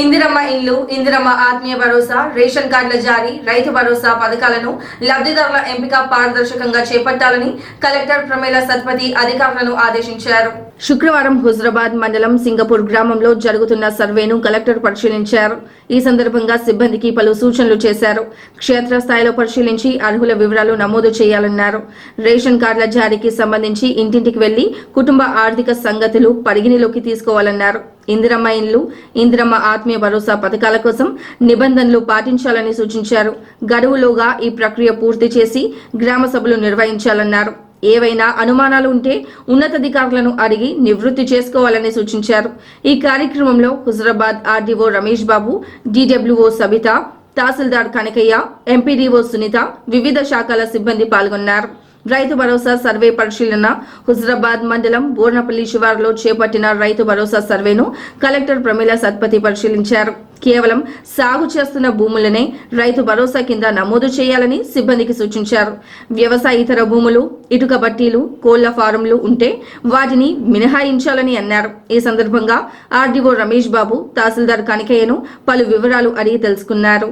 ఇందిరమ్మ ఇండ్లు ఇందిరమ్మ ఆత్మీయ భరోసా రేషన్ కార్డుల జారీ రైతు భరోసా పథకాలను లబ్ధిదారుల ఎంపిక పారదర్శకంగా చేపట్టాలని కలెక్టర్ ప్రమేల సత్పతి అధికారులను ఆదేశించారు. శుక్రవారం హుజరాబాద్ మండలం సింగపూర్ గ్రామంలో జరుగుతున్న సర్వేను కలెక్టర్ పరిశీలించారు. ఈ సందర్భంగా సిబ్బందికి పలు సూచనలు చేశారు. క్షేత్రస్థాయిలో పరిశీలించి అర్హుల వివరాలు నమోదు చేయాలన్నారు. రేషన్ కార్డుల జారీకి సంబంధించి ఇంటింటికి వెళ్ళి కుటుంబ ఆర్థిక సంగతులు పరిగణలోకి తీసుకోవాలన్నారు. ఇందిరమ్మ ఇండ్లు ఇందిరమ్మ ఆత్మీయ భరోసా పథకాల కోసం నిబంధనలు పాటించాలని సూచించారు. గడువులోగా ఈ ప్రక్రియ పూర్తి చేసి గ్రామ సభలు నిర్వహించాలన్నారు. ఏవైనా అనుమానాలు ఉంటే ఉన్నతాధికారులను అడిగి నివృత్తి చేసుకోవాలని సూచించారు. ఈ కార్యక్రమంలో Huzurabad RDO Ramesh Babu DWO Sabitha tahsildar Kanakaiah MPDO Sunitha వివిధ శాఖల సిబ్బంది పాల్గొన్నారు. రైతు భరోసా సర్వే పరిశీలన హుజరాబాద్ మండలం బోర్నపల్లి శివారులో చేపట్టిన రైతు భరోసా సర్వేను కలెక్టర్ ప్రమీల సత్పతి పరిశీలించారు. కేవలం సాగు చేస్తున్న భూములనే రైతు భరోసా కింద నమోదు చేయాలని సిబ్బందికి సూచించారు. వ్యవసాయేతర భూములు ఇటుక బట్టీలు కోళ్ళ ఫారంలు ఉంటే వాటిని మినహాయించాలని అన్నారు. ఈ సందర్భంగా ఆర్డీఓ రమేష్ బాబు తహసీల్దార్ కనికయ్యను పలు వివరాలు అడిగి తెలుసుకున్నారు.